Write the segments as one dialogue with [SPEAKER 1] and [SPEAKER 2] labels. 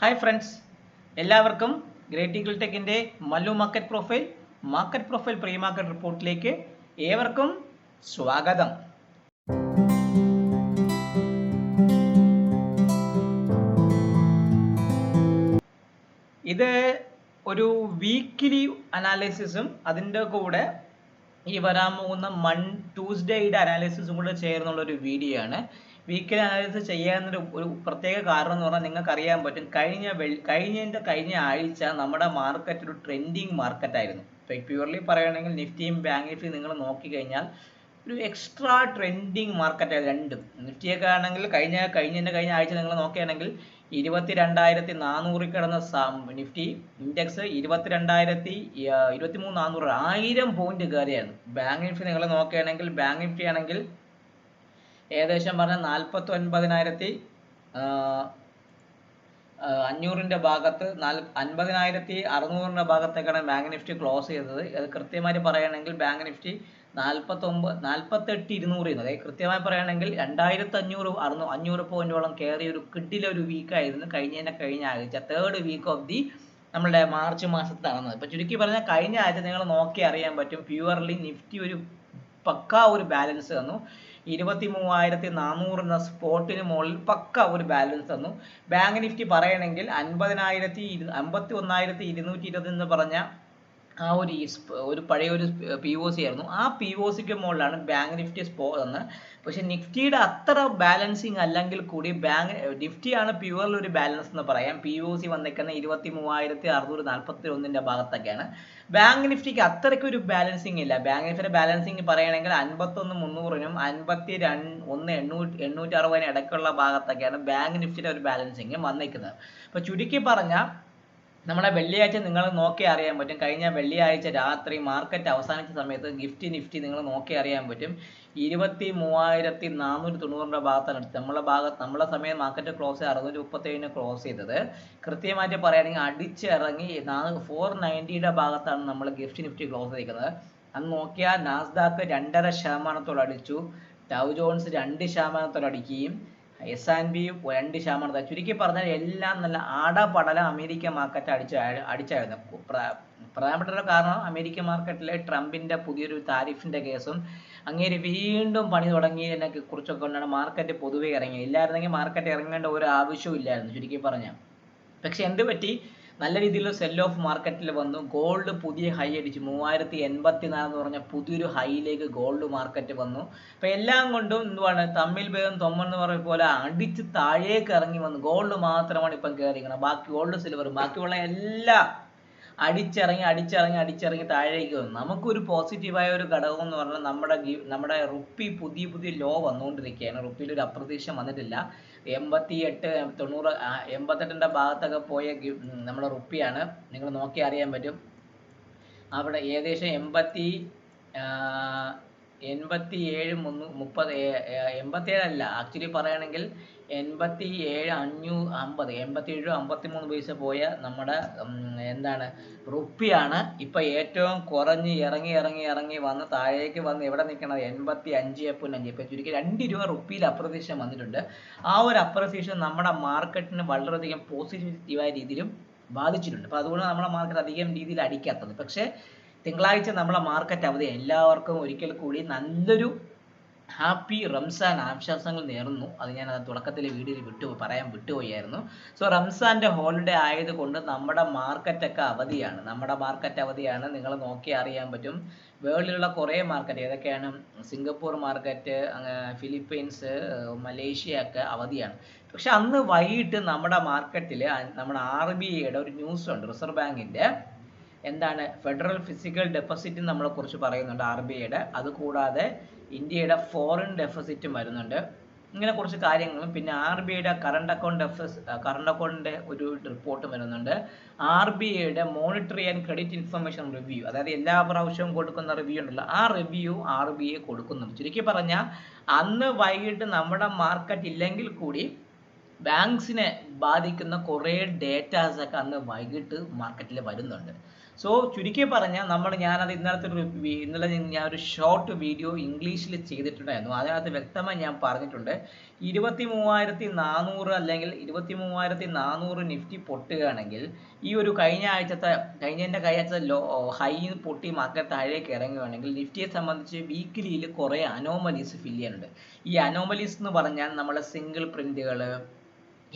[SPEAKER 1] Hi friends എല്ലാവർക്കും great eagle ടെക്കിന്റെ Mallu market profile market profile pre market റിപ്പോർട്ടിലേക്ക് ഏവർക്കും സ്വാഗതം. ഇത് ഒരു വീക്കിലി അനാലിസിസും അതിന്റെ കൂടെ ഈ വരാൻ പോകുന്ന മൺ ട്യൂസ്ഡേയുടെ അനാലിസിസും കൂടെ ചേർന്നുള്ള ഒരു വീഡിയോ ആണ്. വീക്കിലി അനാലിസിസ് ചെയ്യാനൊരു ഒരു പ്രത്യേക കാരണം എന്ന് പറഞ്ഞാൽ നിങ്ങൾക്ക് അറിയാൻ പറ്റും. കഴിഞ്ഞ വെൾ കഴിഞ്ഞതിന്റെ കഴിഞ്ഞ ആഴ്ച നമ്മുടെ മാർക്കറ്റ് ഒരു ട്രെൻഡിങ് മാർക്കറ്റ് ആയിരുന്നു. ഇപ്പോൾ പ്യുവർലി പറയുകയാണെങ്കിൽ നിഫ്റ്റിയും ബാങ്ക് നിഫ്റ്റിയും നിങ്ങൾ നോക്കിക്കഴിഞ്ഞാൽ ഒരു എക്സ്ട്രാ ട്രെൻഡിങ് മാർക്കറ്റ് ആയിരുന്നു രണ്ടും. നിഫ്റ്റിയൊക്കെ ആണെങ്കിൽ കഴിഞ്ഞ കഴിഞ്ഞതിന്റെ കഴിഞ്ഞ ആഴ്ച നിങ്ങൾ നോക്കുകയാണെങ്കിൽ ഇരുപത്തി രണ്ടായിരത്തി നാനൂറിൽ കിടന്ന നിഫ്റ്റി ഇൻഡെക്സ് ഇരുപത്തി രണ്ടായിരത്തി ഇരുപത്തി മൂന്ന് നാനൂറ് ആയിരം പോയിന്റ് കയറിയായിരുന്നു. ബാങ്ക് നിഫ്റ്റി നിങ്ങൾ നോക്കുകയാണെങ്കിൽ ബാങ്ക് നിഫ്റ്റി ആണെങ്കിൽ ഏകദേശം പറഞ്ഞാൽ നാൽപ്പത്തി ഒൻപതിനായിരത്തി അഞ്ഞൂറിന്റെ ഭാഗത്ത് നാൽ അൻപതിനായിരത്തി അറുന്നൂറിന്റെ ഭാഗത്തേക്കാണ് ബാങ്ക് നിഫ്റ്റി ക്ലോസ് ചെയ്തത്. അത് കൃത്യമായിട്ട് പറയുകയാണെങ്കിൽ ബാങ്ക് നിഫ്റ്റി നാൽപ്പത്തൊമ്പത് നാൽപ്പത്തെട്ട് ഇരുന്നൂറ് ചെയ്യുന്നത് കൃത്യമായി പറയുകയാണെങ്കിൽ രണ്ടായിരത്തി അഞ്ഞൂറ് അറുന്നൂ അഞ്ഞൂറ് പോയിന്റോളം കയറിയ ഒരു കിഡിലെ ഒരു വീക്കായിരുന്നു കഴിഞ്ഞതിനെ കഴിഞ്ഞ ആഴ്ച തേർഡ് വീക്ക് ഓഫ് ദി നമ്മുടെ മാർച്ച് മാസത്തിൽ നടന്നത്. ഇപ്പം ചുരുക്കി പറഞ്ഞാൽ കഴിഞ്ഞ ആഴ്ച നിങ്ങൾ നോക്കി അറിയാൻ പറ്റും പ്യുവർലി നിഫ്റ്റി ഒരു പക്ക ഒരു ബാലൻസ് തന്നു. ഇരുപത്തി മൂവായിരത്തി നാനൂറ് എന്ന സ്പോട്ടിന് മുകളിൽ പക്ക ഒരു ബാലൻസ് തന്നു. ബാങ്ക് നിഫ്റ്റി പറയണമെങ്കിൽ അൻപതിനായിരത്തി അമ്പത്തി ഒന്നായിരത്തി ഇരുന്നൂറ്റി ഇരുപത് എന്ന് പറഞ്ഞ ആ ഒരു ഒരു പഴയ ഒരു പി ഒ സി ആയിരുന്നു. ആ പി ഒ സിക്ക് മുകളിലാണ് ബാങ്ക് നിഫ്റ്റി സ്പോ എന്ന്. പക്ഷെ നിഫ്റ്റിയുടെ അത്ര ബാലൻസിങ് അല്ലെങ്കിൽ കൂടി ബാങ്ക് നിഫ്റ്റിയാണ് പ്യുവറിൽ ഒരു ബാലൻസ് എന്ന് പറയാം. പി ഒ സി വന്നേക്കുന്ന ഇരുപത്തി മൂവായിരത്തി അറുന്നൂറ് നാൽപ്പത്തി ഒന്നിന്റെ ഭാഗത്തൊക്കെയാണ്. ബാങ്ക് നിഫ്റ്റിക്ക് അത്രയ്ക്ക് ഒരു ബാലൻസിങ് ഇല്ല. ബാങ്ക് നിഫ്റ്റിയുടെ ബാലൻസിങ് പറയുകയാണെങ്കിൽ അൻപത്തൊന്ന് മുന്നൂറിനും അൻപത്തി രണ്ട് ഒന്ന് എണ്ണൂറ്റി എണ്ണൂറ്റി അറുപതിനും ഇടയ്ക്കുള്ള ഭാഗത്തൊക്കെയാണ് ബാങ്ക് നിഫ്റ്റിയുടെ ഒരു ബാലൻസിങ് വന്നേക്കുന്നത് അപ്പോൾ ചുരുക്കി പറഞ്ഞാൽ നമ്മുടെ വെള്ളിയാഴ്ച നിങ്ങൾ നോക്കി അറിയാൻ പറ്റും. കഴിഞ്ഞ വെള്ളിയാഴ്ച രാത്രി മാർക്കറ്റ് അവസാനിച്ച സമയത്ത് ഗിഫ്റ്റ് നിഫ്റ്റി നിങ്ങൾ നോക്കി അറിയാൻ പറ്റും. ഇരുപത്തി മൂവായിരത്തി നാനൂറ്റി തൊണ്ണൂറിന്റെ ഭാഗത്താണ് എടുത്തത്. നമ്മളെ ഭാഗത്ത് നമ്മളെ സമയം മാർക്കറ്റ് ക്ലോസ് അറുന്നൂറ്റി മുപ്പത്തേഴിന് ക്ലോസ് ചെയ്തത്. കൃത്യമായിട്ട് പറയുകയാണെങ്കിൽ അടിച്ചിറങ്ങി ഫോർ നയന്റിയുടെ ഭാഗത്താണ് നമ്മൾ ഗിഫ്റ്റ് നിഫ്റ്റി ക്ലോസ് ചെയ്തിരിക്കുന്നത്. അന്ന് നോക്കിയാൽ നാസ്ദാക്ക് രണ്ടര ശതമാനത്തോളം അടിച്ചു. ഡൗ ജോൺസ് രണ്ട് ശതമാനത്തോളം അടിക്കുകയും എസ് ആൻഡ് ബിയും രണ്ട് ശതമാനം ചുരുക്കി പറഞ്ഞാൽ എല്ലാം നല്ല ആടപടല അമേരിക്ക മാർക്കറ്റ് അടിച്ച അടിച്ചായിരുന്നു. പ്രധാനപ്പെട്ട ഒരു കാരണം അമേരിക്ക മാർക്കറ്റിലെ ട്രംപിന്റെ പുതിയൊരു താരിഫിന്റെ കേസും അങ്ങേര് വീണ്ടും പണി തുടങ്ങിയതിനെ കുറിച്ചൊക്കെ കൊണ്ടാണ് മാർക്കറ്റ് പൊതുവെ ഇറങ്ങിയത്. ഇല്ലായിരുന്നെങ്കിൽ മാർക്കറ്റ് ഇറങ്ങേണ്ട ഒരു ആവശ്യവും ഇല്ലായിരുന്നു ചുരുക്കി പറഞ്ഞാൽ. പക്ഷെ എന്ത് പറ്റി? നല്ല രീതിയിലുള്ള സെൽ ഓഫ് മാർക്കറ്റിൽ വന്നു. ഗോൾഡ് പുതിയ ഹൈ അടിച്ചു. മൂവായിരത്തി എൺപത്തി നാല് എന്ന് പറഞ്ഞ പുതിയൊരു ഹൈയിലേക്ക് ഗോൾഡ് മാർക്കറ്റ് വന്നു. അപ്പൊ എല്ലാം കൊണ്ടും എന്തുവാണ്? തമ്മിൽ ഭേദം തൊമ്മൻ എന്ന് പറയുന്ന പോലെ അടിച്ച് താഴേക്ക് ഇറങ്ങി വന്നു. ഗോൾഡ് മാത്രമാണ് ഇപ്പം കയറിയിരിക്കുന്നത് ബാക്കി ഗോൾഡ് സിൽവർ ബാക്കിയുള്ള എല്ലാ അടിച്ചിറങ്ങി അടിച്ചിറങ്ങി അടിച്ചിറങ്ങി താഴേക്ക് വന്നു. നമുക്കൊരു പോസിറ്റീവായ ഒരു ഘടകം എന്ന് പറഞ്ഞാൽ നമ്മുടെ നമ്മുടെ റുപ്പി പുതിയ പുതിയ ലോ വന്നുകൊണ്ടിരിക്കുകയാണ്. റുപ്പിയിൽ ഒരു അപ്രതീക്ഷം വന്നിട്ടില്ല. എൺപത്തി എട്ട് തൊണ്ണൂറ് എൺപത്തെട്ടിന്റെ ഭാഗത്തൊക്കെ പോയ നമ്മുടെ റുപ്പിയാണ്. നിങ്ങൾ നോക്കി അറിയാൻ പറ്റും. അവിടെ ഏകദേശം എൺപത്തി എൺപത്തി ഏഴ് മുന്നൂ മുപ്പത് എൺപത്തേഴല്ല ആക്ച്വലി പറയുകയാണെങ്കിൽ എൺപത്തി ഏഴ് അഞ്ഞൂ അമ്പത് എൺപത്തി ഏഴ് അമ്പത്തി മൂന്ന് പൈസ പോയ നമ്മുടെ എന്താണ് റുപ്പിയാണ് ഇപ്പം ഏറ്റവും കുറഞ്ഞ് ഇറങ്ങി ഇറങ്ങി ഇറങ്ങി വന്ന് താഴേക്ക് വന്ന് എവിടെ നിൽക്കണത്? എൺപത്തി അഞ്ച് പോയിന്റ് അഞ്ച്. ഇപ്പം ചുരുക്കി രണ്ട് രൂപ റുപ്പിയിൽ അപ്രതീക്ഷം വന്നിട്ടുണ്ട്. ആ ഒരു അപ്രതീക്ഷം നമ്മുടെ മാർക്കറ്റിന് വളരെയധികം പോസിറ്റീവായ രീതിയിലും ബാധിച്ചിട്ടുണ്ട്. അപ്പോൾ അതുകൊണ്ട് നമ്മുടെ മാർക്കറ്റ് അധികം രീതിയിൽ അടിക്കാത്തത്. പക്ഷേ തിങ്കളാഴ്ച നമ്മളെ മാർക്കറ്റ് അവധി എല്ലാവർക്കും ഒരിക്കൽ കൂടി നല്ലൊരു ഹാപ്പി റംസാൻ ആശംസകൾ നേർന്നു. അത് ഞാൻ അത് തുടക്കത്തിലെ വീഡിയോയിൽ വിട്ടു പറയാൻ വിട്ടുപോയായിരുന്നു സോ റംസാന്റെ ഹോളിഡേ ആയതുകൊണ്ട് നമ്മുടെ മാർക്കറ്റൊക്കെ അവധിയാണ്. നമ്മുടെ മാർക്കറ്റ് അവധിയാണ്. നിങ്ങൾ നോക്കി അറിയാൻ പറ്റും. വേൾഡിലുള്ള കുറേ മാർക്കറ്റ് ഏതൊക്കെയാണ്? സിംഗപ്പൂർ മാർക്കറ്റ് ഫിലിപ്പീൻസ് മലേഷ്യ ഒക്കെ അവധിയാണ്. പക്ഷെ അന്ന് വൈകിട്ട് നമ്മുടെ മാർക്കറ്റിൽ നമ്മുടെ ആർ ബി ഐയുടെ ഒരു ന്യൂസ് ഉണ്ട് റിസർവ് ബാങ്കിന്റെ എന്താണ് ഫെഡറൽ ഫിസിക്കൽ ഡെപ്പോസിറ്റ് നമ്മളെ കുറിച്ച് പറയുന്നുണ്ട് ആർ ബി ഐയുടെ. അതുകൂടാതെ ഇന്ത്യയുടെ ഫോറിൻ ഡെപ്പോസിറ്റും വരുന്നുണ്ട്. ഇങ്ങനെ കുറച്ച് കാര്യങ്ങളും പിന്നെ ആർ ബി ഐയുടെ കറണ്ട് അക്കൗണ്ട് കറണ്ട് അക്കൗണ്ടിന്റെ ഒരു റിപ്പോർട്ടും വരുന്നുണ്ട്. ആർ ബി ഐയുടെ monetary and credit information review അതായത് എല്ലാ പ്രാവശ്യവും കൊടുക്കുന്ന റിവ്യൂ ഉണ്ടല്ലോ ആ റിവ്യൂ ആർ ബി ഐ കൊടുക്കുന്നുണ്ട്. ചുരുക്കി പറഞ്ഞാൽ അന്ന് വൈകിട്ട് നമ്മുടെ മാർക്കറ്റ് ഇല്ലെങ്കിൽ കൂടി ബാങ്ക്സിനെ ബാധിക്കുന്ന കുറേ ഡേറ്റാസ് ഒക്കെ അന്ന് വൈകിട്ട് മാർക്കറ്റിൽ വരുന്നുണ്ട്. സോ ചുരുക്കി പറഞ്ഞാൽ നമ്മൾ ഞാനത് ഇന്നലത്തെ ഒരു ഇന്നലെ ഞാൻ ഒരു ഷോർട്ട് വീഡിയോ ഇംഗ്ലീഷിൽ ചെയ്തിട്ടുണ്ടായിരുന്നു. അതിനകത്ത് വ്യക്തമായി ഞാൻ പറഞ്ഞിട്ടുണ്ട്. ഇരുപത്തി മൂവായിരത്തി നാനൂറ് അല്ലെങ്കിൽ ഇരുപത്തി മൂവായിരത്തി നാനൂറ് നിഫ്റ്റി പൊട്ടുകയാണെങ്കിൽ ഈ ഒരു കഴിഞ്ഞ ആഴ്ചത്തെ കഴിഞ്ഞതിന്റെ കഴിഞ്ഞ ലോ ഹൈ പൊട്ടി മാർക്കറ്റ് താഴേക്ക് ഇറങ്ങുകയാണെങ്കിൽ നിഫ്റ്റിയെ സംബന്ധിച്ച് വീക്കിലിയിൽ കുറേ അനോമലീസ് ഫില്ല് ചെയ്യാനുണ്ട്. ഈ അനോമലീസ് എന്ന് പറഞ്ഞാൽ നമ്മളെ സിംഗിൾ പ്രിന്റുകൾ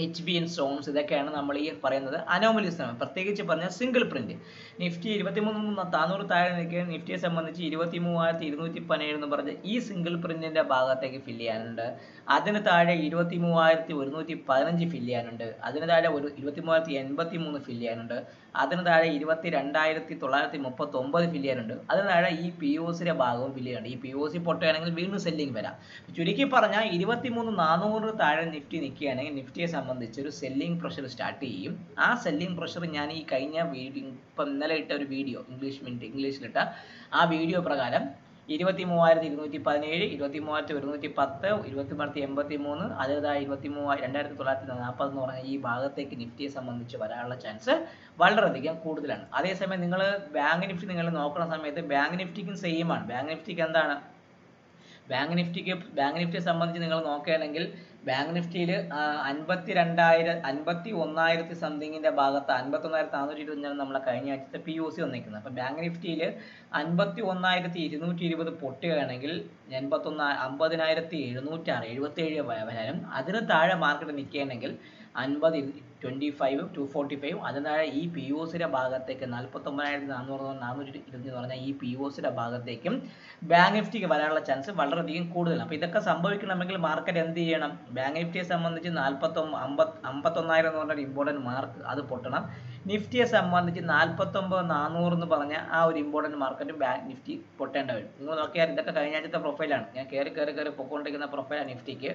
[SPEAKER 1] എച്ച് ബി എൻ സോൺസ് ഇതൊക്കെയാണ് നമ്മൾ ഈ പറയുന്നത്. അനോമലീസ് പ്രത്യേകിച്ച് പറഞ്ഞാൽ സിംഗിൾ പ്രിന്റ് നിഫ്റ്റി ഇരുപത്തിമൂന്ന് നാനൂറ് താഴെ നിൽക്കുന്ന നിഫ്റ്റിയെ സംബന്ധിച്ച് ഇരുപത്തി മൂവായിരത്തി ഇരുന്നൂറ്റി പതിനേഴ് എന്ന് പറഞ്ഞ ഈ സിംഗിൾ പ്രിന്റിന്റെ ഭാഗത്തേക്ക് ഫില്ല് ചെയ്യാനുണ്ട്. അതിന് താഴെ ഇരുപത്തി മൂവായിരത്തി ഒരുന്നൂറ്റി പതിനഞ്ച് ഫില്ല് ചെയ്യാനുണ്ട്. അതിന് താഴെ ഒരു ഇരുപത്തി മൂവായിരത്തി എൺപത്തി മൂന്ന് ഫില്ല് ചെയ്യാനുണ്ട്. അതിന് താഴെ ഇരുപത്തി രണ്ടായിരത്തി തൊള്ളായിരത്തി മുപ്പത്തി ഒമ്പത് ഫില്ല് ചെയ്യാനുണ്ട്. അതിന് താഴെ ഈ പി ഒ സിയുടെ ഭാഗവും ഫില്ല് ചെയ്യാനുണ്ട്. ഈ പി ഒ സി പൊട്ടുകയാണെങ്കിൽ വീണ്ടും സെല്ലിംഗ് വരാം. ചുരുക്കി പറഞ്ഞാൽ ഇരുപത്തി മൂന്ന് നാനൂറ് താഴെ നിഫ്റ്റി നിൽക്കുകയാണെങ്കിൽ നിഫ്റ്റിയെ സംബന്ധിച്ച് ഒരു സെല്ലിംഗ് പ്രഷർ സ്റ്റാർട്ട് ചെയ്യും. ആ സെല്ലിംഗ് പ്രഷർ ഞാൻ ഈ കഴിഞ്ഞ വീഡിയോ ഇപ്പം ഇന്നലെ ഇട്ട ഒരു വീഡിയോ ഇംഗ്ലീഷ് മിനിറ്റ് ഇംഗ്ലീഷിലിട്ട ആ വീഡിയോ പ്രകാരം ഇരുപത്തി മൂവായിരത്തി ഇരുന്നൂറ്റി പതിനേഴ് ഇരുപത്തി മൂവായിരത്തി ഒരുന്നൂറ്റി പത്ത് ഇരുപത്തി മൂവായിരത്തി എൺപത്തി മൂന്ന് അതേതായ ഇരുപത്തി മൂവായിരം രണ്ടായിരത്തി തൊള്ളായിരത്തി നാൽപ്പത് എന്ന് പറഞ്ഞ ഈ ഭാഗത്തേക്ക് നിഫ്റ്റിയെ സംബന്ധിച്ച് വരാനുള്ള ചാൻസ് വളരെയധികം കൂടുതലാണ്. അതേസമയം നിങ്ങൾ ബാങ്ക് നിഫ്റ്റി നിങ്ങൾ നോക്കുന്ന സമയത്ത് ബാങ്ക് നിഫ്റ്റിക്കും സെയിം ആണ്. ബാങ്ക് നിഫ്റ്റിക്ക് എന്താണ്? ബാങ്ക് നിഫ്റ്റിക്ക് ബാങ്ക് നിഫ്റ്റിയെ സംബന്ധിച്ച് നിങ്ങൾ നോക്കുകയാണെങ്കിൽ ബാങ്ക് നിഫ്റ്റിയിൽ അൻപത്തി രണ്ടായിരം അൻപത്തി ഒന്നായിരത്തി സംതിങ്ങിന്റെ ഭാഗത്ത് അൻപത്തി ഒന്നായിരത്തി നാനൂറ്റി ഇരുപത്തഞ്ചാണ് നമ്മളെ കഴിഞ്ഞ ആഴ്ചത്തെ പി ഒ സി വന്നിരിക്കുന്നത്. അപ്പം ബാങ്ക് നിഫ്റ്റിയിൽ അൻപത്തി ഒന്നായിരത്തി ഇരുന്നൂറ്റി ഇരുപത് പൊട്ടുകയാണെങ്കിൽ എൺപത്തൊന്ന് അമ്പതിനായിരത്തി എഴുന്നൂറ്റാണ് എഴുപത്തി ഏഴ് വരാനും അതിന് താഴെ മാർക്കറ്റ് നിൽക്കുകയാണെങ്കിൽ അൻപത് twenty five to forty five അതിനായ ഈ പി ഒ സിയുടെ ഭാഗത്തേക്ക് നാൽപ്പത്തൊമ്പതിനായിരത്തി നാനൂറ് നാനൂറ്റി ഇരുപത്തി എന്ന് പറഞ്ഞാൽ ഈ പി ഒ സിയുടെ ഭാഗത്തേക്കും ബാങ്ക് നിഫ്റ്റിക്ക് വരാനുള്ള ചാൻസ് വളരെയധികം കൂടുതലാണ്. അപ്പോൾ ഇതൊക്കെ സംഭവിക്കണമെങ്കിൽ മാർക്കറ്റ് എന്ത് ചെയ്യണം? ബാങ്ക് നിഫ്റ്റിയെ സംബന്ധിച്ച് നാൽപ്പത്തൊമ്പത് അമ്പത് അമ്പത്തൊന്നായിരം എന്ന് പറഞ്ഞ ഒരു ഇമ്പോർട്ടന്റ് മാർക്ക് അത് പൊട്ടണം. നിഫ്റ്റിയെ സംബന്ധിച്ച് നാൽപ്പത്തൊമ്പത് നാനൂറ് എന്ന് പറഞ്ഞ ആ ഒരു ഇമ്പോർട്ടന്റ് മാർക്കറ്റ് ബാങ്ക് നിഫ്റ്റി പൊട്ടേണ്ട വരും. നിങ്ങൾ നോക്കിയാൽ ഇതൊക്കെ കഴിഞ്ഞ ആഴ്ചത്തെ പ്രൊഫൈലാണ് ഞാൻ കയറി കയറി കയറി പൊക്കോണ്ടിരിക്കുന്ന പ്രൊഫൈലാണ് നിഫ്റ്റിക്ക്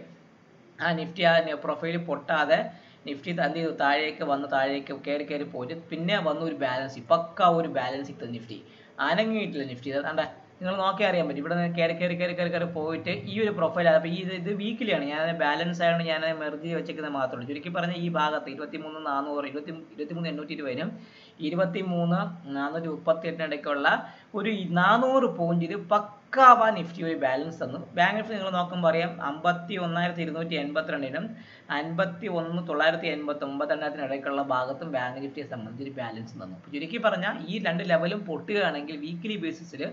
[SPEAKER 1] ആ നിഫ്റ്റി ആ പ്രൊഫൈൽ പൊട്ടാതെ നിഫ്റ്റി എന്ത് താഴേക്ക് വന്ന് താഴേക്ക് കയറി കയറി പോയിട്ട് പിന്നെ വന്ന ഒരു ബാലൻസ് പക്ക ഒരു ബാലൻസ് ഇത്ത നിഫ്റ്റി. അനങ്ങിയിട്ടില്ല നിഫ്റ്റി. അതാണ്ട നിങ്ങൾ നോക്കി അറിയാൻ പറ്റും. ഇവിടെ നിന്ന് കയറി കയറി കയറി കയറി കയറി പോയിട്ട് ഈ ഒരു പ്രൊഫൈൽ അപ്പോൾ ഈ ഇത് വീക്കിലിയാണ് ഞാൻ ബാലൻസ് ആയതുകൊണ്ട് ഞാൻ മെർജ് വെച്ചേക്കുന്നത് മാത്രമേ ഉള്ളൂ. ചുരുക്കി പറഞ്ഞ ഈ ഭാഗത്ത് ഇരുപത്തി മൂന്ന് നാനൂറ് ഇരുപത്തി ഇരുപത്തി മൂന്ന് എണ്ണൂറ്റി ഇരുപതിനും ഇരുപത്തി മൂന്ന് നാനൂറ്റി മുപ്പത്തി എട്ടിനിടയ്ക്കുള്ള ഒരു നാനൂറ് പോയിന്റിൽ പക്കാവ നിഫ്റ്റി ഒരു ബാലൻസ് തന്നു. ബാങ്ക് നിഫ്റ്റി നിങ്ങൾ നോക്കുമ്പോൾ അറിയാം അമ്പത്തി ഒന്നായിരത്തി ഇരുന്നൂറ്റി എൺപത്തിരണ്ടിനും അൻപത്തി ഒന്ന് തൊള്ളായിരത്തി എൺപത്തി ഒമ്പത് എണ്ണത്തിനിടയ്ക്കുള്ള ഭാഗത്തും ബാങ്ക് നിഫ്റ്റിയെ സംബന്ധിച്ച് ഒരു ബാലൻസ് തന്നു. ചുരുക്കി പറഞ്ഞാൽ ഈ രണ്ട് ലെവലും പൊട്ടുകയാണെങ്കിൽ വീക്കിലി ബേസിസിൽ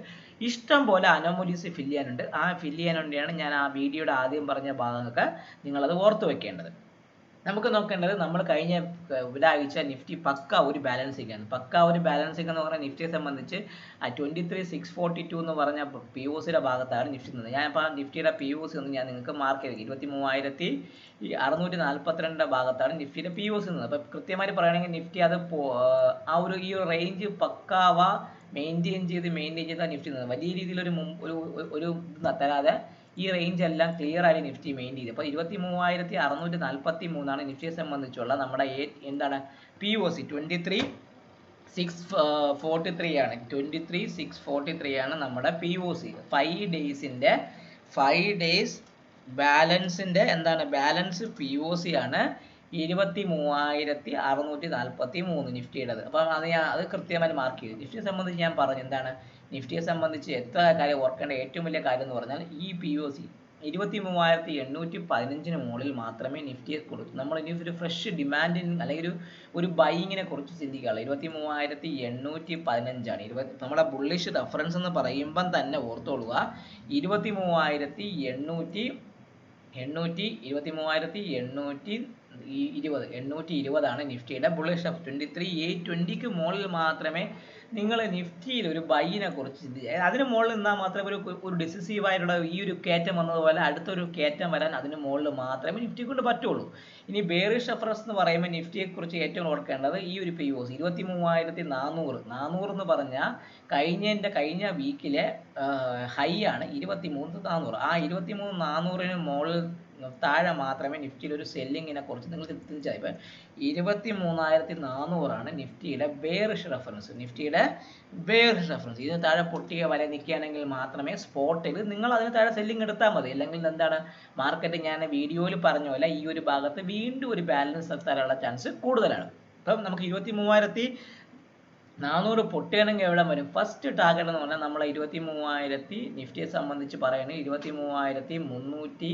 [SPEAKER 1] ഇഷ്ടം പോലെ അനോമലീസ് ഫില്ല് ചെയ്യാനുണ്ട്. ആ ഫില്ല് ചെയ്യാൻ ഞാൻ ആ വീഡിയോയുടെ ആദ്യം പറഞ്ഞ ഭാഗമൊക്കെ നിങ്ങളത് ഓർത്ത് വെക്കേണ്ടത്. നമുക്ക് നോക്കേണ്ടത് നമ്മൾ കഴിഞ്ഞ ഒരാഴ്ച നിഫ്റ്റി പക്ക ഒരു ബാലൻസിംഗ് ആണ് പക്ക ഒരു ബാലൻസിംഗ് എന്ന് പറഞ്ഞാൽ നിഫ്റ്റിയെ സംബന്ധിച്ച് twenty three six forty two എന്ന് പറഞ്ഞ പി ഒ സിയുടെ ഭാഗത്താണ് നിഫ്റ്റി നിന്നത്. ഞാൻ ആ നിഫ്റ്റിയുടെ പി ഒ സി ഒന്ന് ഞാൻ നിങ്ങൾക്ക് മാർക്ക് ചെയ്ത് ഇരുപത്തി മൂവായിരത്തി അറുന്നൂറ്റി നാൽപ്പത്തിരണ്ടിന്റെ ഭാഗത്താണ് നിഫ്റ്റിയുടെ പി ഒ സി നിന്നത്. അപ്പോൾ കൃത്യമായിട്ട് പറയുകയാണെങ്കിൽ നിഫ്റ്റി അത് ആ ഒരു ഈ ഒരു റേഞ്ച് പക്കാവ മെയിന്റെയിൻ ചെയ്ത് മെയിന്റെയിൻ ചെയ്താണ് നിഫ്റ്റി നിന്നത്. വലിയ മുമ്പ് ഒരു ഒരു- ഒരു തരാതെ ഈ റേഞ്ച് എല്ലാം ക്ലിയർ ആയി നിഫ്റ്റി മെയിന്റ് ചെയ്ത്. അപ്പോൾ ഇരുപത്തി മൂവായിരത്തി അറുന്നൂറ്റി നാൽപ്പത്തി മൂന്നാണ് നിഫ്റ്റിയെ സംബന്ധിച്ചുള്ള നമ്മുടെ എന്താണ് P O C twenty three six forty three ആണ്. Twenty three six forty three ആണ് നമ്മുടെ പി ഒ സി ഫൈവ് ഡേയ്സിന്റെ ഫൈവ് ഡേയ്സ് ബാലൻസിന്റെ എന്താണ് ബാലൻസ് പി ഒ സി ആണ് ഇരുപത്തി മൂവായിരത്തി അറുന്നൂറ്റി നാൽപ്പത്തി മൂന്ന് നിഫ്റ്റിയുടേത്. അപ്പം അത് ഞാൻ അത് കൃത്യമായി മാർക്ക് ചെയ്തു. നിഫ്റ്റിയെ സംബന്ധിച്ച് ഞാൻ പറഞ്ഞു എന്താണ്? നിഫ്റ്റിയെ സംബന്ധിച്ച് എത്ര കാര്യം ഓർക്കേണ്ട ഏറ്റവും വലിയ കാര്യം എന്ന് പറഞ്ഞാൽ ഈ പി ഒ സി ഇരുപത്തി മൂവായിരത്തി എണ്ണൂറ്റി പതിനഞ്ചിന് മുകളിൽ മാത്രമേ നിഫ്റ്റിയെ കുറിച്ച് നമ്മൾ ഇനി ഒരു ഫ്രഷ് ഡിമാൻഡിന് അല്ലെങ്കിൽ ഒരു ഒരു ബൈങ്ങിനെ കുറിച്ച് ചിന്തിക്കുകയുള്ളു ഇരുപത്തി മൂവായിരത്തി എണ്ണൂറ്റി പതിനഞ്ചാണ് ഇരുപത്തി നമ്മുടെ ബുള്ളിഷ് റെഫറൻസ് എന്ന് പറയുമ്പം തന്നെ ഓർത്തോളുക. ഇരുപത്തി മൂവായിരത്തി എണ്ണൂറ്റി എണ്ണൂറ്റി ഇരുപത്തി മൂവായിരത്തി എണ്ണൂറ്റി ഈ- ഇരുപത് എണ്ണൂറ്റി ഇരുപതാണ് നിഫ്റ്റിയുടെ ബുള്ളിഷ് ട്വന്റി ത്രീ എയ്റ്റ് ട്വന്റിക്ക് മുകളിൽ മാത്രമേ നിങ്ങൾ നിഫ്റ്റിയിൽ ഒരു ബൈനെ കുറിച്ച് അതിന് മുകളിൽ നിന്നാൽ മാത്രമേ ഒരു ഒരു ഡിസിസീവ് ആയിട്ടുള്ള ഈ ഒരു കയറ്റം വന്നതുപോലെ അടുത്തൊരു കയറ്റം വരാൻ അതിന് മുകളിൽ മാത്രമേ നിഫ്റ്റി കൊണ്ട് പറ്റുള്ളൂ. ഇനി ബേറിഷ് റെഫറൻസ് എന്ന് പറയുമ്പോൾ നിഫ്റ്റിയെക്കുറിച്ച് ഏറ്റവും ഓർക്കേണ്ടത് ഈ ഒരു പി ഒ ഇരുപത്തി മൂവായിരത്തി നാനൂറ് നാനൂറ് എന്ന് പറഞ്ഞാൽ കഴിഞ്ഞതിന്റെ കഴിഞ്ഞ വീക്കിലെ ഹൈ ആണ് ഇരുപത്തി മൂന്ന് നാനൂറ് ആ ഇരുപത്തി മൂന്ന് നാനൂറിന് മുകളിൽ താഴെ മാത്രമേ നിഫ്റ്റിയിൽ ഒരു സെല്ലിങ്ങിനെ കുറിച്ച് നിങ്ങൾ തിരിച്ചറിയാം ഇപ്പം ഇരുപത്തി മൂന്നായിരത്തി നാനൂറാണ് നിഫ്റ്റിയുടെ ബേറിഷ് റെഫറൻസ് നിഫ്റ്റിയുടെ ബേറിഷ് റെഫറൻസ് ഇതിന് താഴെ പൊട്ടിയ വരെ നിൽക്കുകയാണെങ്കിൽ മാത്രമേ സ്പോട്ടിൽ നിങ്ങൾ അതിന് താഴെ സെല്ലിംഗ് എടുത്താൽ മതി. അല്ലെങ്കിൽ എന്താണ് മാർക്കറ്റ് ഞാൻ വീഡിയോയിൽ പറഞ്ഞ പോലെ ഈ ഒരു ഭാഗത്ത് വീണ്ടും ഒരു ബാലൻസ് എത്താനുള്ള ചാൻസ് കൂടുതലാണ്. അപ്പം നമുക്ക് ഇരുപത്തി മൂവായിരത്തി നാനൂറ് പൊട്ടുകയാണെങ്കിൽ എവിടെ വരും? ഫസ്റ്റ് ടാർഗറ്റ് എന്ന് പറഞ്ഞാൽ നമ്മൾ ഇരുപത്തി മൂവായിരത്തി നിഫ്റ്റിയെ സംബന്ധിച്ച് പറയുകയാണെങ്കിൽ ഇരുപത്തി മൂവായിരത്തി മുന്നൂറ്റി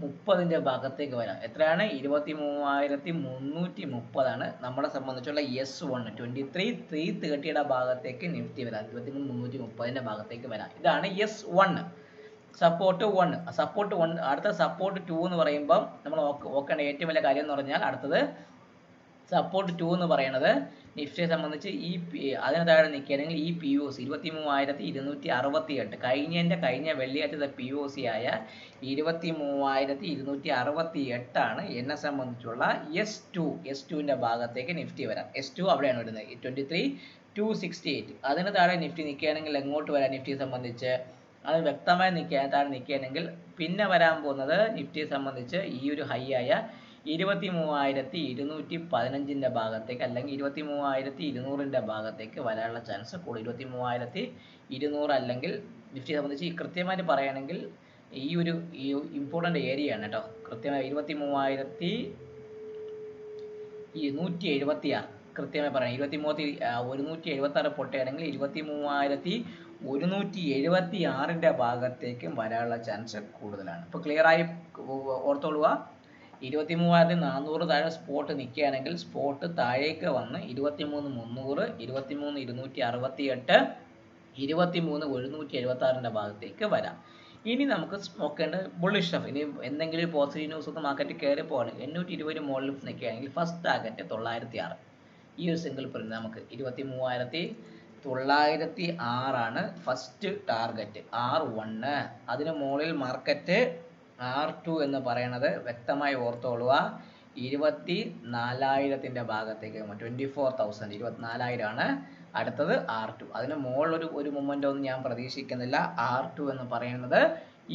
[SPEAKER 1] മുപ്പതിന്റെ ഭാഗത്തേക്ക് വരാം. എത്രയാണ്? ഇരുപത്തി മൂവായിരത്തി മുന്നൂറ്റി മുപ്പതാണ് നമ്മളെ സംബന്ധിച്ചുള്ള S one twenty three three തേർട്ടിയുടെ ഭാഗത്തേക്ക് നിഫ്റ്റി വരാം. ഇരുപത്തി മൂന്ന് മുന്നൂറ്റി മുപ്പതിന്റെ ഭാഗത്തേക്ക് വരാം. ഇതാണ് S one support one support one അടുത്ത സപ്പോർട്ട് ടു എന്ന് പറയുമ്പം നമ്മൾ ഓക്കേണ്ട ഏറ്റവും വലിയ കാര്യം എന്ന് പറഞ്ഞാൽ അടുത്തത് സപ്പോർട്ട് ടു എന്ന് പറയുന്നത് നിഫ്റ്റിയെ സംബന്ധിച്ച് ഈ അതിന് താഴെ നിൽക്കുകയാണെങ്കിൽ ഈ പി ഒ സി ഇരുപത്തി മൂവായിരത്തി ഇരുന്നൂറ്റി അറുപത്തി എട്ട് കഴിഞ്ഞതിന്റെ കഴിഞ്ഞ വെള്ളിയാഴ്ചത്തെ പി ഒ സി ആയ ഇരുപത്തി മൂവായിരത്തി ഇരുന്നൂറ്റി അറുപത്തി എട്ടാണ് എന്നെ സംബന്ധിച്ചുള്ള എസ് ടു എസ് ടുവിന്റെ ഭാഗത്തേക്ക് നിഫ്റ്റി വരാം. എസ് ടു അവിടെയാണ് വരുന്നത്. Twenty three two sixty eight അതിന് താഴെ നിഫ്റ്റി നിൽക്കുകയാണെങ്കിൽ എങ്ങോട്ട് വരാം നിഫ്റ്റിയെ സംബന്ധിച്ച്? അത് വ്യക്തമായി നിൽക്കാൻ താഴെ നിൽക്കുകയാണെങ്കിൽ പിന്നെ വരാൻ പോകുന്നത് നിഫ്റ്റിയെ സംബന്ധിച്ച് ഈ ഒരു ഹൈ ആയ ഇരുപത്തി മൂവായിരത്തി ഇരുന്നൂറ്റി പതിനഞ്ചിന്റെ ഭാഗത്തേക്ക് അല്ലെങ്കിൽ ഇരുപത്തി മൂവായിരത്തി ഇരുന്നൂറിന്റെ ഭാഗത്തേക്ക് വരാനുള്ള ചാൻസ് കൂടുതൽ. ഇരുപത്തി മൂവായിരത്തി ഇരുന്നൂറ് അല്ലെങ്കിൽ നിഫ്റ്റിയെ സംബന്ധിച്ച് ഈ കൃത്യമായിട്ട് പറയുകയാണെങ്കിൽ ഈ ഒരു ഈ ഇമ്പോർട്ടന്റ് ഏരിയ ആണ് കേട്ടോ. കൃത്യമായി ഇരുപത്തി മൂവായിരത്തി ഈ നൂറ്റി എഴുപത്തി ആറ് കൃത്യമായി പറയാം. ഇരുപത്തി മൂവത്തി ഒരുന്നൂറ്റി എഴുപത്തി ആറ് പൊട്ടുകയാണെങ്കിൽ ഇരുപത്തി മൂവായിരത്തി ഒരുന്നൂറ്റി എഴുപത്തി ആറിന്റെ ഭാഗത്തേക്കും വരാനുള്ള ചാൻസ് കൂടുതലാണ്. ഇപ്പോൾ ആയി ഓർത്തോളുക. ഇരുപത്തി മൂവായിരത്തി നാനൂറ് താഴെ സ്പോട്ട് നിൽക്കുകയാണെങ്കിൽ സ്പോട്ട് താഴേക്ക് വന്ന് ഇരുപത്തി മൂന്ന് മുന്നൂറ് ഇരുപത്തി മൂന്ന് ഇരുന്നൂറ്റി അറുപത്തി എട്ട് ഇരുപത്തി മൂന്ന് ഒരുന്നൂറ്റി എഴുപത്തി ആറിന്റെ ഭാഗത്തേക്ക് വരാം. ഇനി നമുക്ക് നോക്കേണ്ട ബുള്ളിഷ് സ്റ്റഫ് ഇനി എന്തെങ്കിലും പോസിറ്റീവ് ന്യൂസ് ഒക്കെ മാർക്കറ്റ് കയറി പോകണം എണ്ണൂറ്റി ഇരുപത് മുകളിൽ നിൽക്കുകയാണെങ്കിൽ ഫസ്റ്റ് ടാർഗറ്റ് തൊള്ളായിരത്തി ആറ് ഈ ഒരു സിംഗിൾ പ്രിന്റ് നമുക്ക് ഇരുപത്തി മൂവായിരത്തി തൊള്ളായിരത്തി ആറാണ് ഫസ്റ്റ് ടാർഗറ്റ് ആർ വണ്ണ് അതിന് മുകളിൽ മാർക്കറ്റ് ആർ ടു എന്ന് പറയണത് വ്യക്തമായി ഓർത്തോളുക. ഇരുപത്തി നാലായിരത്തിന്റെ ഭാഗത്തേക്ക് ട്വന്റി ഫോർ തൗസൻഡ് ഇരുപത്തിനാലായിരമാണ് അടുത്തത് ആർ ടു അതിന് മുകളിൽ ഒരു ഒരു മൊമെന്റ് ഒന്നും ഞാൻ പ്രതീക്ഷിക്കുന്നില്ല. ആർ ടു എന്ന് പറയുന്നത്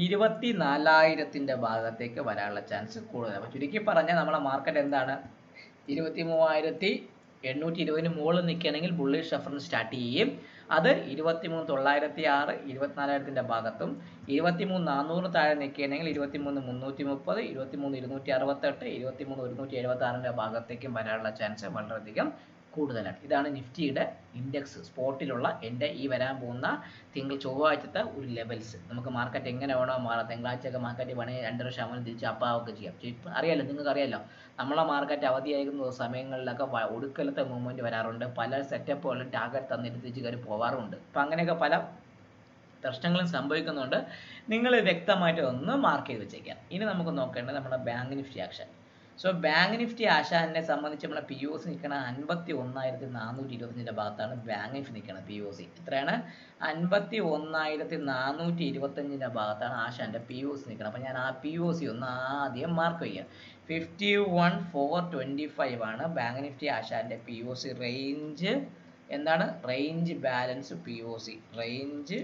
[SPEAKER 1] ഇരുപത്തി നാലായിരത്തിന്റെ ഭാഗത്തേക്ക് വരാനുള്ള ചാൻസ് കൂടുതലാണ്. അപ്പോൾ ചുരുക്കി പറഞ്ഞാൽ നമ്മളെ മാർക്കറ്റ് എന്താണ്? ഇരുപത്തി മൂവായിരത്തി എണ്ണൂറ്റി ഇരുപതിന് മുകളിൽ നിൽക്കുകയാണെങ്കിൽ ബുള്ളിഷ് റഫറൻസ് സ്റ്റാർട്ട് ചെയ്യും. അത് ഇരുപത്തിമൂന്ന് തൊള്ളായിരത്തി ആറ് ഇരുപത്തിനാലായിരത്തിന്റെ ഭാഗത്തും ഇരുപത്തിമൂന്ന് നാനൂറ് താഴെ നിൽക്കുകയാണെങ്കിൽ ഇരുപത്തിമൂന്ന് മുന്നൂറ്റി മുപ്പത് ഇരുപത്തിമൂന്ന് ഇരുന്നൂറ്റി അറുപത്തെട്ട് ഇരുപത്തിമൂന്ന് ഒരുന്നൂറ്റി എഴുപത്തി ആറിന്റെ ഭാഗത്തേക്കും വരാനുള്ള ചാൻസ് വളരെയധികം. കൂടുതലാണ്. ഇതാണ് നിഫ്റ്റിയുടെ ഇൻഡെക്സ് സ്പോട്ടിലുള്ള എന്റെ ഈ വരാൻ പോകുന്ന തിങ്കൾ ചൊവ്വാഴ്ചത്തെ ഒരു ലെവൽസ് നമുക്ക് മാർക്കറ്റ് എങ്ങനെ വേണോ മാറാം. തിങ്കളാഴ്ചയൊക്കെ മാർക്കറ്റ് വേണമെങ്കിൽ രണ്ടര ശതമാനം തിരിച്ച് അപ്പാവൊക്കെ ചെയ്യാം. ഇപ്പം അറിയാലോ നിങ്ങൾക്ക് അറിയാലോ നമ്മളെ മാർക്കറ്റ് അവധിയായിരിക്കുന്ന സമയങ്ങളിലൊക്കെ ഒടുക്കലത്തെ മൂവ്മെന്റ് വരാറുണ്ട്. പല സെറ്റപ്പുകളും ടാർഗറ്റ് തന്നിട്ട് തിരിച്ച് കയറി പോകാറുണ്ട് അപ്പം അങ്ങനെയൊക്കെ പല പ്രശ്നങ്ങളും സംഭവിക്കുന്നുണ്ട്. നിങ്ങൾ വ്യക്തമായിട്ട് ഒന്ന് മാർക്ക് ചെയ്ത് വെച്ചേക്കാം ഇനി നമുക്ക് നോക്കേണ്ടത് നമ്മുടെ bank Nifty action so bank Nifty ആശാനെ സംബന്ധിച്ച് നമ്മുടെ പി ഒ സി നിൽക്കുന്ന അൻപത്തി ഒന്നായിരത്തി നാനൂറ്റി ഇരുപത്തഞ്ചിന്റെ ഭാഗത്താണ് ബാങ്ക് നിഫ്റ്റി നിൽക്കുന്നത് പി ഒ സി എത്രയാണ് അൻപത്തി ഒന്നായിരത്തി നാനൂറ്റി ഇരുപത്തഞ്ചിന്റെ ഭാഗത്താണ് ആശാന്റെ പി ഒ സി നിൽക്കുന്നത് അപ്പോൾ ഞാൻ ആ പി ഒ സി ഒന്ന് ആദ്യം മാർക്ക് ചെയ്യാം fifty one four twenty five ആണ് ബാങ്ക് നിഫ്റ്റി ആശാന്റെ പി ഒ സി റേഞ്ച് എന്താണ്? Range balance P O C range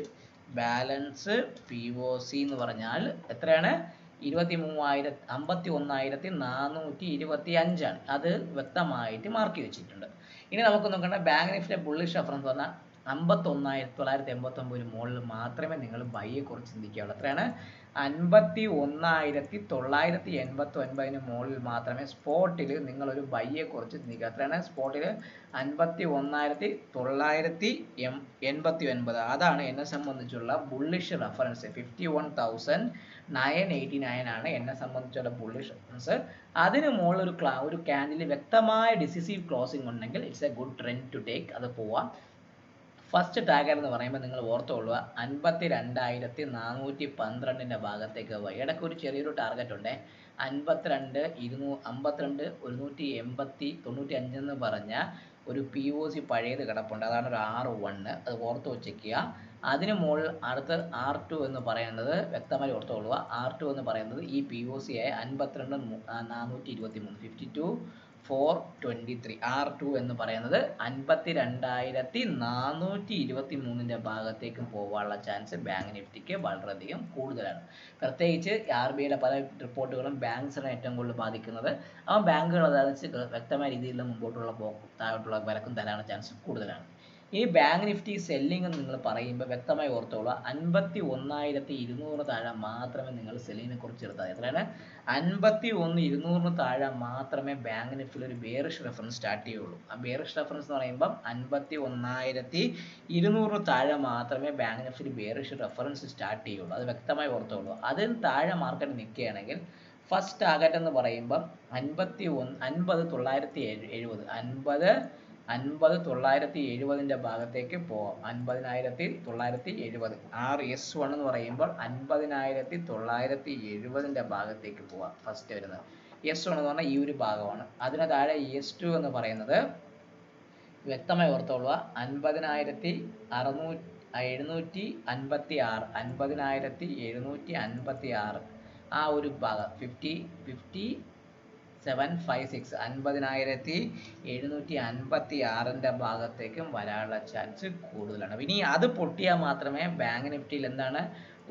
[SPEAKER 1] balance P O C എന്ന് പറഞ്ഞാൽ എത്രയാണ്? ഇരുപത്തി മൂവായിരത്തി അമ്പത്തി ഒന്നായിരത്തി നാനൂറ്റി ഇരുപത്തി അഞ്ചാണ് അത് വ്യക്തമായിട്ട് മാർക്ക് വെച്ചിട്ടുണ്ട്. ഇനി നമുക്ക് നോക്കേണ്ട ബാങ്ക് നിഫ്റ്റിയുടെ ബുള്ളിഷ് റഫറൻസ് പറഞ്ഞാൽ അമ്പത്തൊന്നായിരത്തി തൊള്ളായിരത്തി എൺപത്തൊമ്പതിന് മുകളിൽ മാത്രമേ നിങ്ങൾ ബൈയെ കുറിച്ച് ചിന്തിക്കാവുള്ളൂ. എത്രയാണ് അൻപത്തി ഒന്നായിരത്തി തൊള്ളായിരത്തി എൺപത്തി ഒൻപതിന് മുകളിൽ മാത്രമേ സ്പോട്ടിൽ നിങ്ങളൊരു ബൈയെ കുറിച്ച് ചിന്തിക്കുക എത്രയാണ് സ്പോട്ടിൽ അൻപത്തി ഒന്നായിരത്തി തൊള്ളായിരത്തി എം എൺപത്തി ഒൻപത് അതാണ് എന്നെ സംബന്ധിച്ചുള്ള bullish reference fifty one thousand nine eighty nine ആണ് എന്നെ സംബന്ധിച്ചുള്ള ബുള്ളിഷ് റെഫറൻസ് അതിന് മുകളിൽ ഒരു ക്ലാ ഒരു ക്യാൻഡിൽ വ്യക്തമായ ഡിസിസീവ് ക്ലോസിംഗ് ഉണ്ടെങ്കിൽ it's a good trend to take അത് പോവാം. ഫസ്റ്റ് ടാഗർ എന്ന് പറയുമ്പോൾ നിങ്ങൾ ഓർത്തുകൊള്ളുക. അൻപത്തി രണ്ടായിരത്തി നാനൂറ്റി പന്ത്രണ്ടിന്റെ ഭാഗത്തേക്ക് പോയി. ഇടയ്ക്ക് ഒരു ചെറിയൊരു ടാർഗറ്റ് ഉണ്ട്. അൻപത്തിരണ്ട് ഇരുന്നൂ അമ്പത്തിരണ്ട് ഒരുന്നൂറ്റി എൺപത്തി തൊണ്ണൂറ്റി അഞ്ചെന്ന് പറഞ്ഞ ഒരു പി ഒ സി പഴയത് കിടപ്പുണ്ട്. അതാണ് ഒരു ആറ് വണ്ണ് അത് ഓർത്ത് വെച്ചേക്കുക അതിന് മുകളിൽ അടുത്ത ആർ ടു എന്ന് പറയുന്നത് വ്യക്തമായി ഓർത്തുകൊള്ളുക. ആർ ടു എന്ന് പറയുന്നത് ഈ പി ഒ സി ആയ അൻപത്തിരണ്ട് നാനൂറ്റി ഇരുപത്തി മൂന്ന് fifty two four twenty three R two എന്ന് പറയുന്നത് അൻപത്തി രണ്ടായിരത്തി നാനൂറ്റി ഇരുപത്തി മൂന്നിന്റെ ഭാഗത്തേക്കും പോകാനുള്ള ചാൻസ് ബാങ്ക് നിഫ്റ്റിക്ക് വളരെയധികം കൂടുതലാണ്. പ്രത്യേകിച്ച് ആർ ബി ഐയുടെ പല റിപ്പോർട്ടുകളും ബാങ്ക്സിനെ ഏറ്റവും കൂടുതൽ ബാധിക്കുന്നത്. അപ്പം ബാങ്കുകൾ അതനുസരിച്ച് വ്യക്തമായ രീതിയിൽ മുമ്പോട്ടുള്ള പോക്കും താഴോട്ടുള്ള വിലക്കും തരാനുള്ള ചാൻസ് കൂടുതലാണ്. ഈ ബാങ്ക് നിഫ്റ്റി സെല്ലിംഗ് എന്ന് നിങ്ങൾ പറയുമ്പോൾ വ്യക്തമായി ഓർത്തോളൂ അൻപത്തി ഒന്നായിരത്തി ഇരുന്നൂറ് താഴെ മാത്രമേ നിങ്ങൾ സെല്ലിങ്ങിനെ കുറിച്ച് എടുത്താൽ എത്രയാണ് അൻപത്തി ഒന്ന് ഇരുന്നൂറിന് താഴെ മാത്രമേ ബാങ്ക് നിഫ്റ്റിയിൽ ഒരു ബേറിഷ് റെഫറൻസ് സ്റ്റാർട്ട് ചെയ്യുള്ളൂ. ആ ബേറിഷ് റെഫറൻസ് എന്ന് പറയുമ്പോൾ അൻപത്തി ഒന്നായിരത്തി ഇരുന്നൂറിന് താഴെ മാത്രമേ ബാങ്ക് നിഫ്റ്റിയിൽ ബേറിഷ് റെഫറൻസ് സ്റ്റാർട്ട് ചെയ്യുള്ളൂ. അത് വ്യക്തമായി ഓർത്തോളൂ അതിന് താഴെ മാർക്കറ്റ് നിൽക്കുകയാണെങ്കിൽ ഫസ്റ്റ് ടാർഗറ്റ് എന്ന് പറയുമ്പം അൻപത്തി ഒന്ന് അൻപത് തൊള്ളായിരത്തി എഴുപത്. അൻപത് അൻപത് തൊള്ളായിരത്തി എഴുപതിന്റെ ഭാഗത്തേക്ക് പോവാം. അൻപതിനായിരത്തി തൊള്ളായിരത്തി എഴുപത്. ആർ എസ് വൺ എന്ന് പറയുമ്പോൾ അൻപതിനായിരത്തി തൊള്ളായിരത്തി എഴുപതിന്റെ ഭാഗത്തേക്ക് പോവാം. ഫസ്റ്റ് വരുന്നത്. എസ് വൺ എന്ന് പറഞ്ഞാൽ ഈ ഒരു ഭാഗമാണ്. അതിന് താഴെ എസ് ടു എന്ന് പറയുന്നത് വ്യക്തമായി ഓർത്തോളുക. അൻപതിനായിരത്തി അറുന്നൂറ്റി എഴുന്നൂറ്റി അൻപത്തി ആറ് അൻപതിനായിരത്തി എഴുന്നൂറ്റി അൻപത്തി ആറ് ആ ഒരു ഭാഗം. Fifty fifty seven five six അൻപതിനായിരത്തി എഴുന്നൂറ്റി അൻപത്തി ആറിന്റെ ഭാഗത്തേക്കും വരാനുള്ള ചാൻസ് കൂടുതലാണ്. ഇനി അത് പൊട്ടിയാൽ മാത്രമേ ബാങ്ക് നിഫ്റ്റിയിൽ എന്താണ്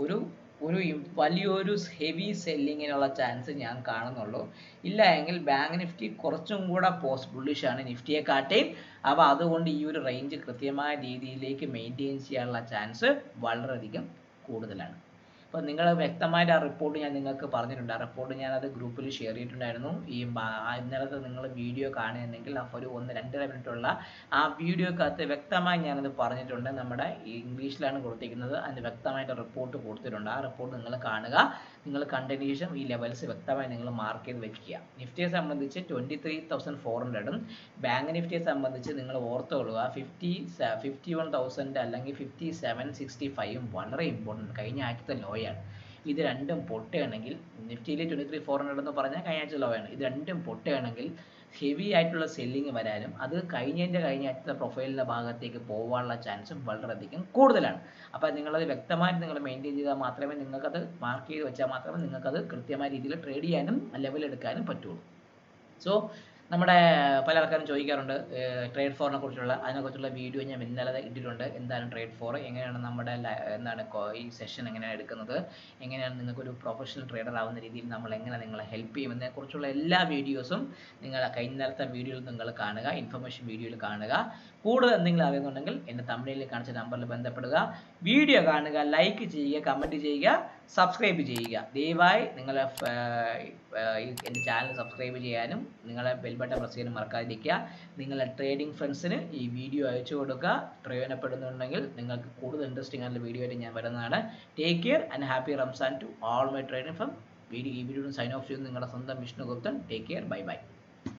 [SPEAKER 1] ഒരു ഒരു വലിയൊരു ഹെവി സെല്ലിങ്ങിനുള്ള ചാൻസ് ഞാൻ കാണുന്നുള്ളൂ. ഇല്ല എങ്കിൽ ബാങ്ക് നിഫ്റ്റി കുറച്ചും കൂടെ പോസ്റ്റ് ആണ് നിഫ്റ്റിയെ കാട്ടിയും അപ്പോൾ അതുകൊണ്ട് ഈ ഒരു റേഞ്ച് കൃത്യമായ രീതിയിലേക്ക് മെയിന്റെയിൻ ചെയ്യാനുള്ള ചാൻസ് വളരെയധികം കൂടുതലാണ്. അപ്പോൾ നിങ്ങൾ വ്യക്തമായിട്ട് ആ റിപ്പോർട്ട് ഞാൻ നിങ്ങൾക്ക് പറഞ്ഞിട്ടുണ്ട്. ആ റിപ്പോർട്ട് ഞാനത് ഗ്രൂപ്പിൽ ഷെയർ ചെയ്തിട്ടുണ്ടായിരുന്നു. ഈ ഇന്നലത്തെ നിങ്ങൾ വീഡിയോ കാണുകയാണെങ്കിൽ അപ്പോൾ ഒരു ഒന്ന് രണ്ടര മിനിറ്റുള്ള ആ വീഡിയോക്കകത്ത് വ്യക്തമായി ഞാനത് പറഞ്ഞിട്ടുണ്ട്. നമ്മുടെ ഇംഗ്ലീഷിലാണ് കൊടുത്തിരിക്കുന്നത്. അതിന് വ്യക്തമായിട്ട് റിപ്പോർട്ട് കൊടുത്തിട്ടുണ്ട്. ആ റിപ്പോർട്ട് നിങ്ങൾ കാണുക. നിങ്ങൾ കണ്ടതിന് ഈ ലെവൽസ് വ്യക്തമായി നിങ്ങൾ മാർക്ക് ചെയ്ത് വെക്കുക. നിഫ്റ്റിയെ സംബന്ധിച്ച് ട്വന്റി ത്രീ തൗസൻഡ് ഫോർ ഹൺഡ്രഡും ബാങ്ക് നിഫ്റ്റിയെ സംബന്ധിച്ച് നിങ്ങൾ ഓർത്തുകൊള്ളുക ഫിഫ്റ്റി ഫിഫ്റ്റി വൺ തൗസൻഡ് അല്ലെങ്കിൽ ഫിഫ്റ്റി സെവൻ സിക്സ്റ്റി ഫൈവും വളരെ ഇമ്പോർട്ടന്റ് കഴിഞ്ഞ ആഴ്ചത്തെ ലോയാണ് ഇത് രണ്ടും പൊട്ടുകയാണെങ്കിൽ നിഫ്റ്റിയിൽ ട്വന്റി ത്രീ ഫോർ ഹൺഡ്രഡ് എന്ന് പറഞ്ഞാൽ കഴിഞ്ഞ ആഴ്ച ലോയാണ് ഇത് രണ്ടും പൊട്ടുകയാണെങ്കിൽ ഹെവി ആയിട്ടുള്ള സെല്ലിങ് വരാനും അത് കഴിഞ്ഞതിന്റെ കഴിഞ്ഞ ആഴ്ചത്തെ പ്രൊഫൈലിന്റെ ഭാഗത്തേക്ക് പോകാനുള്ള ചാൻസും വളരെയധികം കൂടുതലാണ്. അപ്പോൾ നിങ്ങളത് വ്യക്തമായിട്ട് നിങ്ങൾ മെയിന്റെയിൻ ചെയ്താൽ മാത്രമേ നിങ്ങൾക്കത് മാർക്ക് ചെയ്ത് വെച്ചാൽ മാത്രമേ നിങ്ങൾക്കത് കൃത്യമായ രീതിയിൽ ട്രേഡ് ചെയ്യാനും ലെവലെടുക്കാനും പറ്റുള്ളൂ. സോ നമ്മുടെ പല ആൾക്കാരും ചോദിക്കാറുണ്ട് ട്രേഡ് ഫോറിനെ കുറിച്ചുള്ള അതിനെക്കുറിച്ചുള്ള വീഡിയോ ഞാൻ ഇന്നലെ ഇട്ടിട്ടുണ്ട്. എന്താണ് ട്രേഡ് ഫോർ എങ്ങനെയാണ് നമ്മുടെ എന്താണ് ഈ സെഷൻ എങ്ങനെയാണ് എടുക്കുന്നത്? എങ്ങനെയാണ് നിങ്ങൾക്ക് ഒരു പ്രൊഫഷണൽ ട്രേഡർ ആവുന്ന രീതിയിൽ നമ്മൾ എങ്ങനെ നിങ്ങളെ ഹെൽപ്പ് ചെയ്യുമെന്നതിനെ കുറിച്ചുള്ള എല്ലാ വീഡിയോസും നിങ്ങൾ കഴിഞ്ഞാലത്തെ വീഡിയോയിൽ നിങ്ങൾ കാണുക ഇൻഫർമേഷൻ വീഡിയോയിൽ കാണുക. കൂടുതൽ എന്തെങ്കിലും അറിയുന്നുണ്ടെങ്കിൽ എന്റെ തമിഴിൽ കാണിച്ച നമ്പറിൽ ബന്ധപ്പെടുക. വീഡിയോ കാണുക ലൈക്ക് ചെയ്യുക കമന്റ് ചെയ്യുക. സബ്സ്ക്രൈബ് ചെയ്യുക. ദയവായി നിങ്ങളെ എന്റെ ചാനൽ സബ്സ്ക്രൈബ് ചെയ്യാനും നിങ്ങളെ ബെൽബട്ടൺ പ്രസ് ചെയ്യാനും മറക്കാതിരിക്കുക. നിങ്ങളെ ട്രേഡിംഗ് ഫ്രണ്ട്സിന് ഈ വീഡിയോ അയച്ചു കൊടുക്കുക. പ്രയോജനപ്പെടുന്നുണ്ടെങ്കിൽ നിങ്ങൾക്ക് കൂടുതൽ ഇൻട്രസ്റ്റിംഗ് ആയിട്ടുള്ള വീഡിയോ ആയിട്ട് ഞാൻ വരുന്നതാണ്. Take care and happy Ramzan to all my trading from video ഈ വീഡിയോ സൈൻ ഓഫ് ചെയ്യുന്ന നിങ്ങളുടെ സ്വന്തം Vishnu Guptan take care bye bye